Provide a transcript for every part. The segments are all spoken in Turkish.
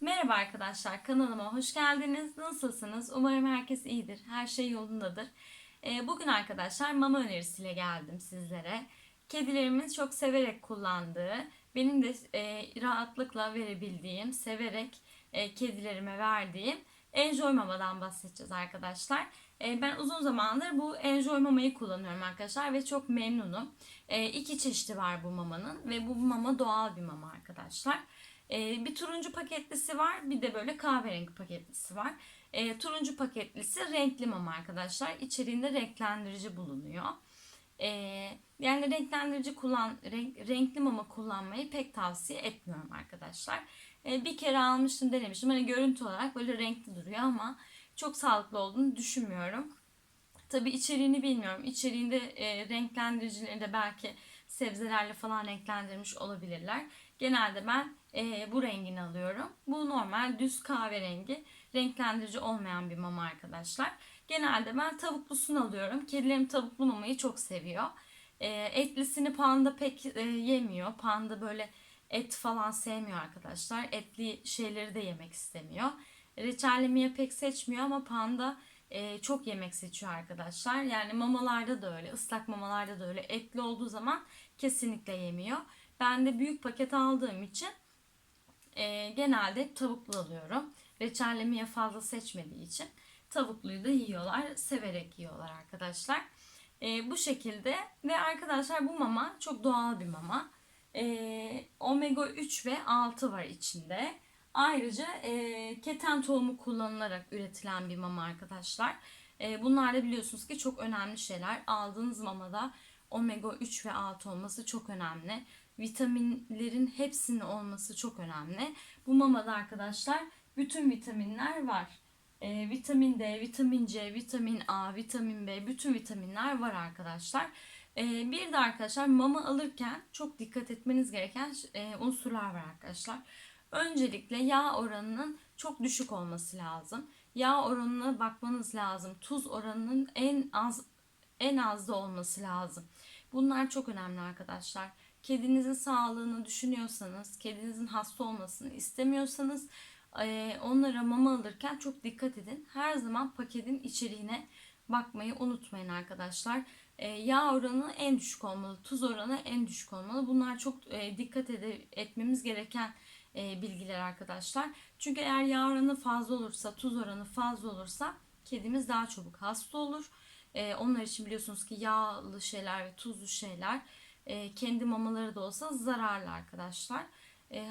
Merhaba arkadaşlar, kanalıma hoş geldiniz. Nasılsınız? Umarım herkes iyidir, her şey yolundadır. Ee, Bugün arkadaşlar mama önerisiyle geldim sizlere. Kedilerimiz çok severek kullandığı, benim de e, rahatlıkla verebildiğim, severek e, kedilerime verdiğim Enjoy Mama'dan bahsedeceğiz arkadaşlar. E, Ben uzun zamandır bu Enjoy Mama'yı kullanıyorum arkadaşlar ve çok memnunum. İki çeşidi var bu mamanın ve bu mama doğal bir mama arkadaşlar. Ee, bir turuncu paketlisi var. Bir de böyle kahverengi paketlisi var. Ee, turuncu paketlisi renkli mama arkadaşlar. İçeriğinde renklendirici bulunuyor. Ee, yani renklendirici kullan renk, renkli mama kullanmayı pek tavsiye etmiyorum arkadaşlar. Ee, bir kere almıştım denemiştim. Hani görüntü olarak böyle renkli duruyor ama çok sağlıklı olduğunu düşünmüyorum. Tabi içeriğini bilmiyorum. İçeriğinde e, renklendiricileri de belki sebzelerle falan renklendirmiş olabilirler. Genelde ben e, bu rengini alıyorum. Bu normal düz kahverengi renklendirici olmayan bir mama arkadaşlar. Genelde ben tavuklusunu alıyorum. Kedilerim tavuklu mamayı çok seviyor. E, etlisini panda pek e, yemiyor. Panda böyle et falan sevmiyor arkadaşlar. Etli şeyleri de yemek istemiyor. Reçellemeye pek seçmiyor ama panda e, çok yemek seçiyor arkadaşlar. Yani mamalarda da öyle, ıslak mamalarda da öyle. Etli olduğu zaman kesinlikle yemiyor. Ben de büyük paket aldığım için e, genelde tavuklu alıyorum. Reçellemeye fazla seçmediği için tavukluyu da yiyorlar. Severek yiyorlar arkadaşlar. E, bu şekilde ve arkadaşlar bu mama çok doğal bir mama. E, omega 3 ve 6 var içinde. Ayrıca e, keten tohumu kullanılarak üretilen bir mama arkadaşlar. E, bunlar da biliyorsunuz ki çok önemli şeyler. Aldığınız mamada omega 3 ve 6 olması çok önemli. Vitaminlerin hepsinin olması çok önemli. Bu mamada arkadaşlar bütün vitaminler var. E, vitamin D, vitamin C, vitamin A, vitamin B, bütün vitaminler var arkadaşlar. E, bir de arkadaşlar mama alırken çok dikkat etmeniz gereken e, unsurlar var arkadaşlar. Öncelikle yağ oranının çok düşük olması lazım. Yağ oranına bakmanız lazım. Tuz oranının en az en az da olması lazım. Bunlar çok önemli arkadaşlar. Kedinizin sağlığını düşünüyorsanız, kedinizin hasta olmasını istemiyorsanız onlara mama alırken çok dikkat edin. Her zaman paketin içeriğine bakmayı unutmayın arkadaşlar. Yağ oranı en düşük olmalı, tuz oranı en düşük olmalı. Bunlar çok dikkat etmemiz gereken bilgiler arkadaşlar. Çünkü eğer yağ oranı fazla olursa, tuz oranı fazla olursa kedimiz daha çabuk hasta olur. Onlar için biliyorsunuz ki yağlı şeyler ve tuzlu şeyler kendi mamaları da olsa zararlı arkadaşlar.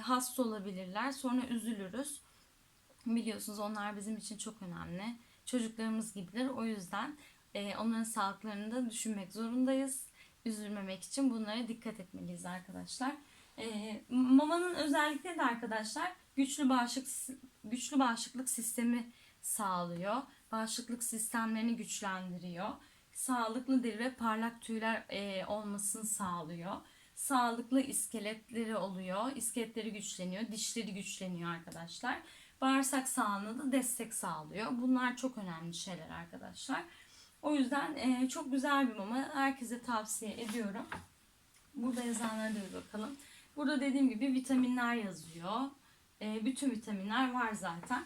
Hasta olabilirler. Sonra üzülürüz. Biliyorsunuz onlar bizim için çok önemli. Çocuklarımız gibidir. O yüzden onların sağlıklarını da düşünmek zorundayız. Üzülmemek için bunlara dikkat etmeliyiz arkadaşlar. E, mamanın özellikleri de arkadaşlar güçlü bağışıklık güçlü bağışıklık sistemi sağlıyor. Bağışıklık sistemlerini güçlendiriyor. Sağlıklı deri ve parlak tüyler e, olmasını sağlıyor. Sağlıklı iskeletleri oluyor. İskeletleri güçleniyor. Dişleri güçleniyor arkadaşlar. Bağırsak sağlığına da destek sağlıyor. Bunlar çok önemli şeyler arkadaşlar. O yüzden e, çok güzel bir mama. Herkese tavsiye ediyorum. Burada yazanlara da bir bakalım. Burada dediğim gibi vitaminler yazıyor. E, bütün vitaminler var zaten.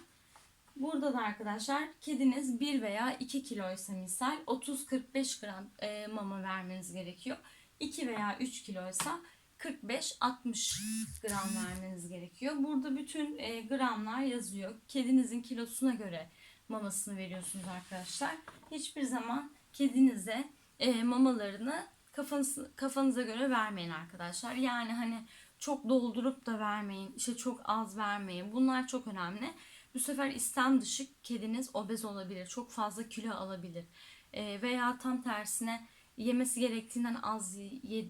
Burada da arkadaşlar kediniz 1 veya 2 kiloysa misal 30-45 gram e, mama vermeniz gerekiyor. 2 veya 3 kiloysa 45-60 gram vermeniz gerekiyor. Burada bütün e, gramlar yazıyor. Kedinizin kilosuna göre mamasını veriyorsunuz arkadaşlar. Hiçbir zaman kedinize e, mamalarını kafanız, kafanıza göre vermeyin arkadaşlar. Yani hani çok doldurup da vermeyin. işte çok az vermeyin. Bunlar çok önemli. Bu sefer istem dışı kediniz obez olabilir. Çok fazla kilo alabilir. E, veya tam tersine yemesi gerektiğinden az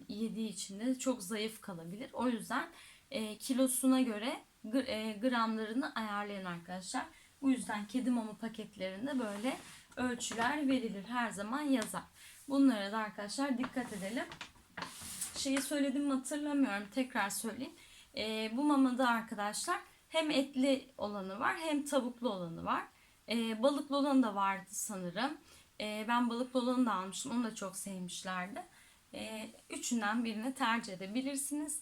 yediği için de çok zayıf kalabilir. O yüzden e, kilosuna göre e, gramlarını ayarlayın arkadaşlar. Bu yüzden kedi mama paketlerinde böyle ölçüler verilir. Her zaman yazar. Bunlara da arkadaşlar dikkat edelim. Şeyi söyledim mi hatırlamıyorum. Tekrar söyleyeyim. E, bu mamada arkadaşlar hem etli olanı var hem tavuklu olanı var. E, balıklı olanı da vardı sanırım. E, ben balıklı olanı da almıştım. Onu da çok sevmişlerdi. E, üçünden birini tercih edebilirsiniz.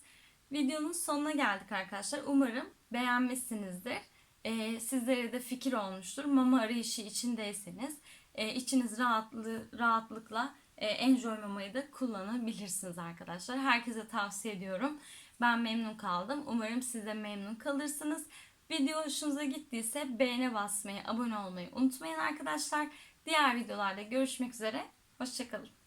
Videonun sonuna geldik arkadaşlar. Umarım beğenmişsinizdir. e, sizlere de fikir olmuştur. Mama arayışı içindeyseniz e, içiniz rahatlı, rahatlıkla e, Enjoy Mama'yı da kullanabilirsiniz arkadaşlar. Herkese tavsiye ediyorum. Ben memnun kaldım. Umarım siz de memnun kalırsınız. Video hoşunuza gittiyse beğene basmayı, abone olmayı unutmayın arkadaşlar. Diğer videolarda görüşmek üzere. Hoşçakalın.